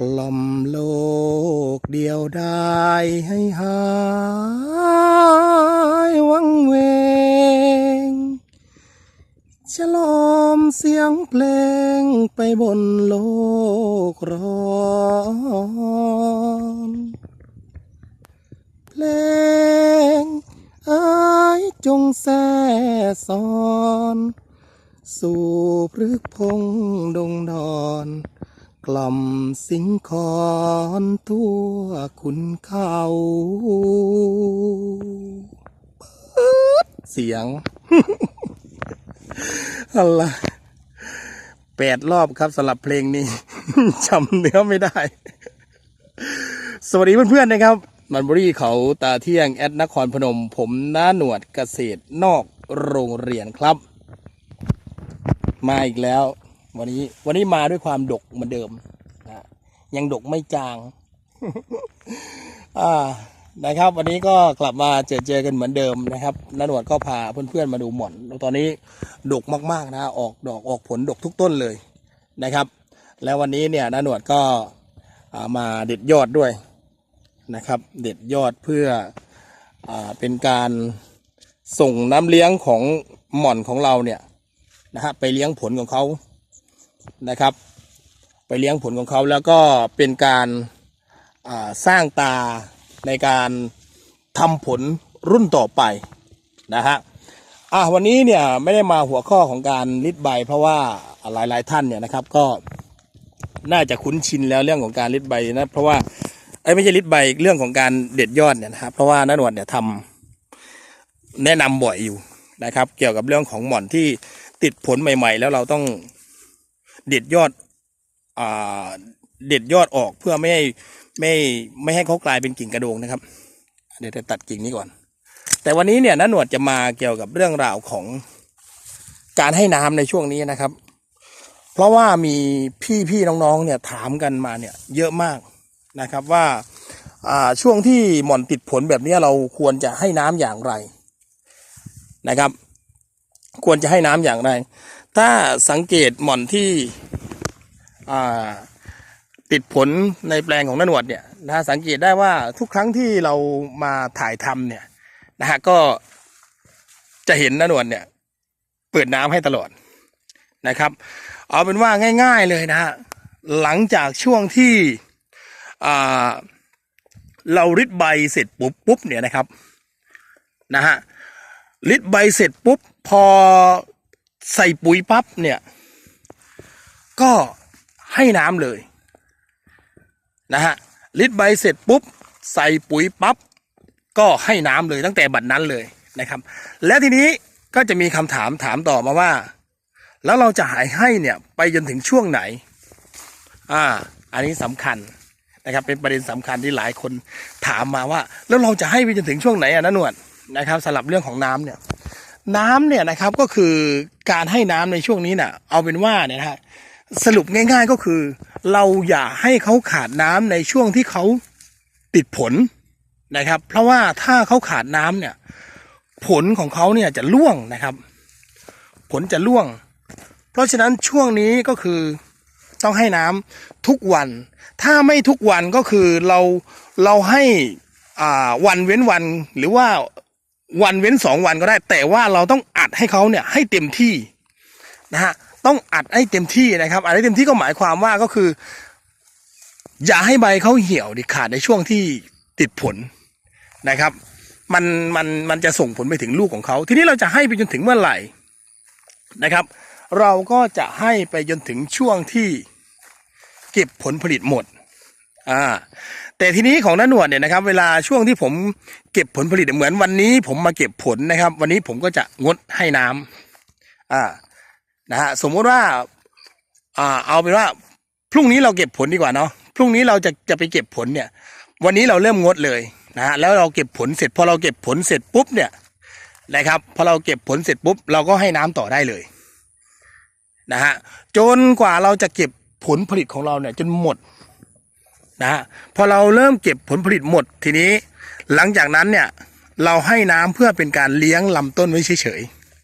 กล่อมโลกเดียวได้ให้หายวังเวงฉลอมเสียงเพลงไปบนโลกร้อนเพลงอ้ยจงแซ่ซอน สู่พฤกพงดงดอน กล่อมสิงคอนทั่วขุนเขาเสียงอะไรแปดรอบครับสำหรับเพลงนี้จำเนื้อไม่ได้ สวัสดีเพื่อนๆนะครับมันบรีเขาตาเที่ยงแอดนครพนม ผมน้าหนวดเกษตรนอกโรงเรียนครับ มาอีกแล้ว วันนี้วันนี้มาด้วยความดกเหมือนเดิมนะยังดกไม่จาง อ่านะครับ วันนี้ก็กลับมาเจอเจอกันเหมือนเดิมนะครับน้าหนวดก็พาเพื่อนๆมาดูหม่อน ตอนนี้ดกมากๆนะออกดอกออกผลดกทุกต้นเลยนะครับ แล้ววันนี้เนี่ยน้าหนวดก็มาเด็ดยอดด้วยนะครับ เด็ดยอดเพื่ออเป็นการส่งน้ำเลี้ยงของหม่อนของเราเนี่ยนะฮะไปเลี้ยงผลของเขา นะครับ ไปเลี้ยงผลของเขาแล้วก็เป็นการสร้างตาในการทำผลรุ่นต่อไปนะฮะอะวันนี้เนี่ยไม่ได้มาหัวข้อของการริดใบ เพราะว่าหลายๆท่านเนี่ยนะครับก็น่าจะคุ้นชินแล้วเรื่องของการริดใบนะเพราะว่าไอ้ไม่ใช่ริดใบเรื่องของการเด็ดยอดเนี่ยนะครับเพราะว่าน้าหนวดเนี่ยทำแนะนำบ่อยอยู่นะครับ เกี่ยวกับเรื่องของหม่อนที่ติดผลใหม่ ๆ แล้วเราต้อง เด็ดยอดอ่าเด็ดยอดออกเพื่อไม่ให้ไม่ไม่ให้เขากลายเป็นกิ่งกระโดงนะครับ เดี๋ยวจะตัดกิ่งนี้ก่อน แต่วันนี้เนี่ยน้าหนวดจะมาเกี่ยวกับเรื่องราวของการให้น้ำในช่วงนี้นะครับ เพราะว่ามีพี่พี่น้องๆเนี่ยถามกันมาเนี่ยเยอะมากนะครับว่าช่วงที่หม่อนติดผลแบบนี้เราควรจะให้น้ำอย่างไรนะครับ ควรจะให้น้ำอย่างไร ถ้าสังเกตหม่อนที่ติดผลในแปลงของนหนวดเนี่ยนะสังเกตได้ว่าทุกครั้งที่เรามาถ่ายทำเนี่ยนะฮะก็จะเห็นนหนวดเนี่ยเปิดน้ำให้ตลอดนะครับ เอาเป็นว่าง่าย ๆเลยนะฮะหลังจากช่วงที่เราริดใบเสร็จปุ๊บปุ๊บเนี่ยนะครับนะฮะลิดใบเสร็จปุ๊บพอ ใส่ปุ๋ยปั๊บเนี่ย ก็ให้น้ำเลยนะฮะลิดใบเสร็จปุ๊บ ใส่ปุ๋ยปั๊บก็ให้น้ำเลยตั้งแต่บัดนั้นเลยนะครับ แล้วทีนี้ก็จะมีคำถามถามต่อมาว่า แล้วเราจะหายให้เนี่ยไปจนถึงช่วงไหน อ่า อันนี้สำคัญนะครับ เป็นประเด็นสำคัญที่หลายคนถามมาว่า แล้วเราจะให้ไปจนถึงช่วงไหนอะนะหนวดนะครับสำหรับเรื่องของน้ำเนี่ย น้ำเนี่ยนะครับก็คือการให้น้ำในช่วงนี้น่ะ เอาเป็นว่าเนี่ยนะฮะสรุปง่าย ๆก็คือ เราอย่าให้เขาขาดน้ำในช่วงที่เขาติดผลนะครับ เพราะว่าถ้าเขาขาดน้ำเนี่ย ผลของเขาเนี่ยจะร่วงนะครับ ผลจะร่วง เพราะฉะนั้นช่วงนี้ก็คือต้องให้น้ำทุกวัน ถ้าไม่ทุกวันก็คือเราเราให้อ่าวันเว้นวันหรือว่า วันเว้นสองวันก็ได้ แต่ว่าเราต้องอัดให้เขาเนี่ยให้เต็มที่นะฮะต้องอัดให้เต็มที่นะครับอัดให้เต็มที่ก็หมายความว่าก็คือ อย่าให้ใบเขาเหี่ยวดิขาดในช่วงที่ติดผลนะครับ มันมันมันจะส่งผลไปถึงลูกของเขา ทีนี้เราจะให้ไปจนถึงเมื่อไหร่นะครับ เราก็จะให้ไปจนถึงช่วงที่เก็บผลผลิตหมดอ่า แต่ทีนี้ของน้าหนวดเนี่ยนะครับ เวลาช่วงที่ผมเก็บผลผลิตเหมือนวันนี้ ผมมาเก็บผลนะครับ วันนี้ผมก็จะงดให้น้ำอ่านะฮะสมมติว่า อ่า เอาเป็นว่า พรุ่งนี้เราเก็บผลดีกว่าเนาะพรุ่งนี้เราจะจะไปเก็บผลเนี่ย วันนี้เราเริ่มงดเลยนะฮะแล้วเราเก็บผลเสร็จพอเราเก็บผลเสร็จปุ๊บเนี่ยนะครับพอเราเก็บผลเสร็จปุ๊บเราก็ให้น้ำต่อได้เลยนะฮะจนกว่าเราจะเก็บผลผลิตของเราเนี่ยจนหมด นะฮะพอเราเริ่มเก็บผลผลิตหมดทีนี้ หลังจากนั้นเนี่ยเราให้น้ำเพื่อเป็นการเลี้ยงลำต้นไว้เฉย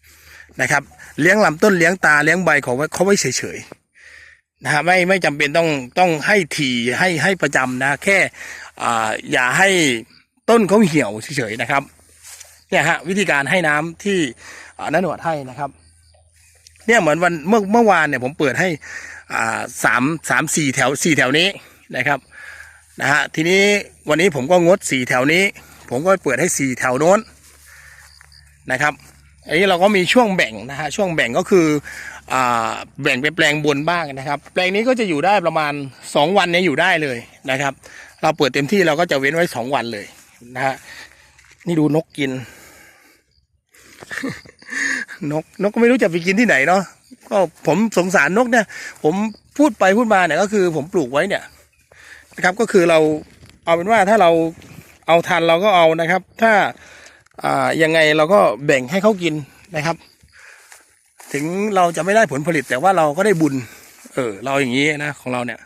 ๆนะครับเลี้ยงลำต้นเลี้ยงตาเลี้ยงใบของเขาไว้เฉยๆนะฮะไม่ไม่จำเป็นต้องต้องให้ถี่ให้ให้ประจำนะ แค่อ่าอย่าให้ต้นเขาเหี่ยวเฉยๆนะครับเนี่ยฮะวิธีการให้น้ำที่อ่าน้าหนวดให้นะครับ เนี่ยเหมือนวันเมื่อเมื่อวานเนี่ยผมเปิดให้อ่าสามสามสี่แถวสี่แถวนี้นะครับ นะฮะทีนี้วันนี้ผมก็งดสี่แถวนี้ ผมก็เปิดให้สี่แถวโน้นนะครับอันนี้เราก็มีช่วงแบ่งนะฮะช่วงแบ่งก็คืออแบ่งเป็นแปลงบนบ้างนะครับ แปลงนี้ก็จะอยู่ได้ประมาณสองวันเนี่ยอยู่ได้เลยนะครับ เราเปิดเต็มที่เราก็จะเว้นไว้สองวันเลยนะฮะนี่ดูนกกิน นกนกก็ไม่รู้จะไปกินที่ไหนเนาะก็ผมสงสารนกเนี่ย ผมพูดไปพูดมาเนี่ยก็คือผมปลูกไว้เนี่ย นะครับก็คือเราเอาเป็นว่าถ้าเราเอาทันเราก็เอานะครับ ถ้าอ่ายังไงเราก็แบ่งให้เขากินนะครับ ถึงเราจะไม่ได้ผลผลิตแต่ว่าเราก็ได้บุญ เออ เราอย่างนี้นะของเราเนี่ย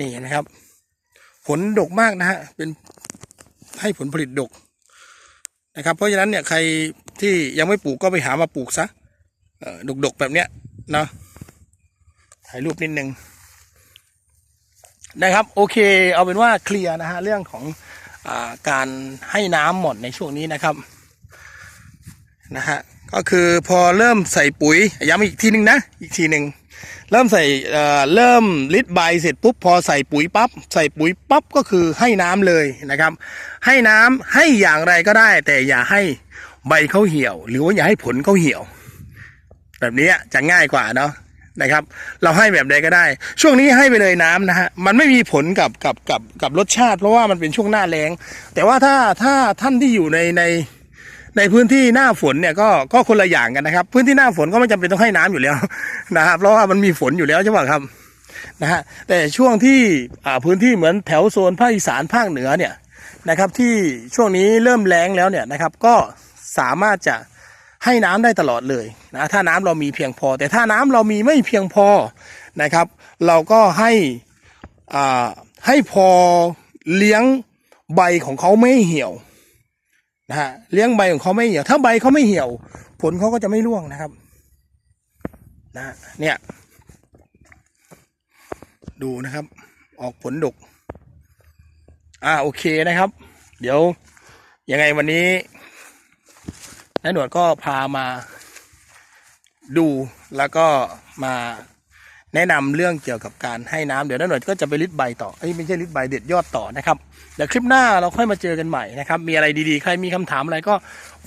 นี่นะครับ ผลดกมากนะฮะเป็นให้ผลผลิตดกนะครับ เพราะฉะนั้นเนี่ยใครที่ยังไม่ปลูกก็ไปหามาปลูกซะเอ่อดกๆแบบเนี้ยเนาะถ่ายรูปนิดนึง นะครับโอเค เอาเป็นว่าเคลียร์นะฮะเรื่องของอการให้น้ำหมดในช่วงนี้นะครับนะฮะก็คือพอเริ่มใส่ปุ๋ยย้ำอีกทีหนึ่งนะอีกทีหนึ่งเริ่มใส่เริ่มลิดใบเสร็จปุ๊บพอใส่ปุ๋ยปั๊บใส่ปุ๋ยปั๊บก็คือให้น้ำเลยนะครับ ให้น้ำให้อย่างไรก็ได้ แต่อย่าให้ใบเขาเหี่ยว หรือว่าอย่าให้ผลเขาเหี่ยว แบบนี้จะง่ายกว่าเนาะ นะครับ เราให้แบบใดก็ได้ ช่วงนี้ให้ไปเลยน้ำนะฮะมันไม่มีผลกับกับกับกับรสชาติ เพราะว่ามันเป็นช่วงหน้าแล้ง แต่ว่าถ้าถ้าท่านที่อยู่ในในในพื้นที่หน้าฝนเนี่ยก็ก็คนละอย่างกันนะครับ พื้นที่หน้าฝนก็ไม่จำเป็นต้องให้น้ำอยู่แล้วนะครับเพราะว่ามันมีฝนอยู่แล้วใช่ไหมครับนะฮะแต่ช่วงที่อ่าพื้นที่เหมือนแถวโซนภาคอีสานภาคเหนือเนี่ยนะครับที่ช่วงนี้เริ่มแรงแล้วเนี่ยนะครับก็สามารถจะ ให้น้ำได้ตลอดเลยนะถ้าน้ำเรามีเพียงพอ แต่ถ้าน้ำเรามีไม่เพียงพอนะครับ เราก็ให้อ่าให้พอเลี้ยงใบของเขาไม่เหี่ยวนะฮะเลี้ยงใบของเขาไม่เหี่ยว ถ้าใบเขาไม่เหี่ยว ผลเขาก็จะไม่ร่วงนะครับนะฮะเนี่ย ดูนะครับ ออกผลดก อ่าโอเคนะครับ เดี๋ยวยังไงวันนี้ นายหนวดก็พามาดูแล้วก็มาแนะนำเรื่องเกี่ยวกับการให้น้ำเดี๋ยวนายหนวดก็จะไปริดใบต่อเอ้ไม่ใช่ริดใบเด็ดยอดต่อนะครับเดี๋ยวคลิปหน้าเราค่อยมาเจอกันใหม่นะครับ มีอะไรดีๆ ใครมีคำถามอะไรก็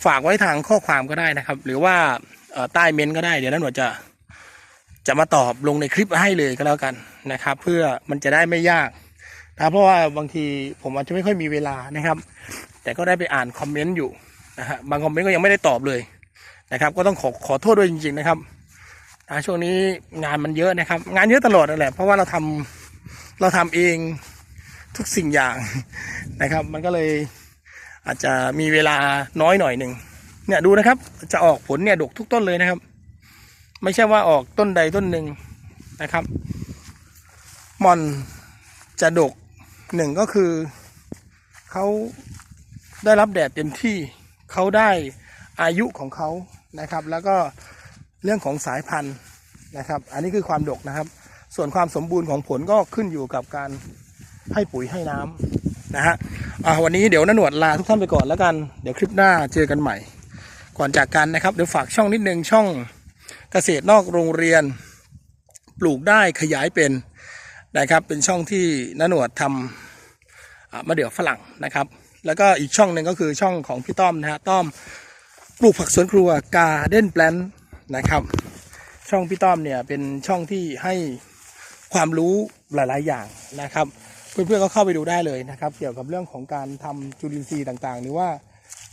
ฝากไว้ทางข้อความก็ได้นะครับ หรือว่าใต้เมนก็ได้เดี๋ยวนายหนวดจะจะมาตอบลงในคลิปให้เลยก็แล้วกันนะครับ เพื่อมันจะได้ไม่ยากนะเพราะว่าบางทีผมอาจจะไม่ค่อยมีเวลานะครับ แต่ก็ได้ไปอ่านคอมเมนต์อยู่ นะฮะบางคอมเมนต์ก็ยังไม่ได้ตอบเลยนะครับ ก็ต้องขอขอโทษด้วยจริง ๆ นะครับอ่ช่วงนี้งานมันเยอะนะครับ งานเยอะตลอดนั่นแหละเพราะว่าเราทำเราทำเองทุกสิ่งอย่างนะครับ มันก็เลยอาจจะมีเวลาน้อยหน่อยหนึ่งเนี่ยดูนะครับ จะออกผลเนี่ยดกทุกต้นเลยนะครับ ไม่ใช่ว่าออกต้นใดต้นหนึ่งนะครับมอนจะดกหนึ่งก็คือเขาได้รับแดดเต็มที่ เขาได้อายุของเขานะครับ แล้วก็เรื่องของสายพันธุ์นะครับ อันนี้คือความดกนะครับ ส่วนความสมบูรณ์ของผลก็ขึ้นอยู่กับการให้ปุ๋ยให้น้ำนะฮะอ่าวันนี้เดี๋ยวน้าหนวดลาทุกท่านไปก่อนแล้วกัน เดี๋ยวคลิปหน้าเจอกันใหม่ ก่อนจากกันนะครับเดี๋ยวฝากช่องนิดนึงช่องเกษตรนอกโรงเรียน ปลูกได้ขยายเป็นนะครับ เป็นช่องที่น้าหนวดทำอ่ามะเดื่อฝรั่งนะครับ แล้วก็อีกช่องหนึ่งก็คือช่องของพี่ต้อมนะฮะต้อมปลูกผักสวนครัวกาเด้นแปลนนะครับ ช่องพี่ต้อมเนี่ยเป็นช่องที่ให้ความรู้หลาย ๆ อย่างนะครับ เพื่อนๆก็เข้าไปดูได้เลยนะครับ เกี่ยวกับเรื่องของการทำจุลินทรีย์ต่างๆ หรือว่า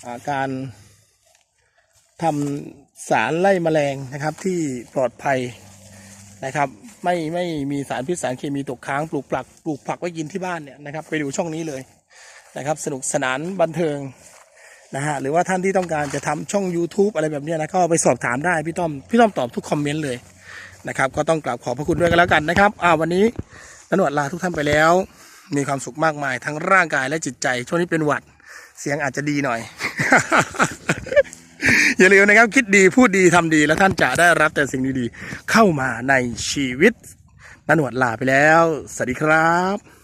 อ่าการทำสารไล่แมลงนะครับที่ปลอดภัยนะครับไม่ไม่มีสารพิษสารเคมีตกค้างปลูกผักปลูกผักไว้กินที่บ้านเนี่ยนะครับ ไปดูช่องนี้เลย นะครับ สนุกสนานบันเทิงนะฮะหรือว่าท่านที่ต้องการจะทำช่อง YouTube อะไรแบบนี้นะก็ไปสอบถามได้พี่ต้อมพี่ต้อมตอบทุกคอมเมนต์เลยนะครับก็ต้องกราบขอบพระคุณด้วยกันแล้วกันนะครับอ่าวันนี้นนวดลาทุกท่านไปแล้ว มีความสุขมากมายทั้งร่างกายและจิตใจ ช่วงนี้เป็นหวัดเสียงอาจจะดีหน่อย อย่าลืมนะครับคิดดีพูดดีทำดีแล้วท่านจะได้รับแต่สิ่งดีๆ เข้ามาในชีวิตนนวดลาไปแล้ว สวัสดีครับ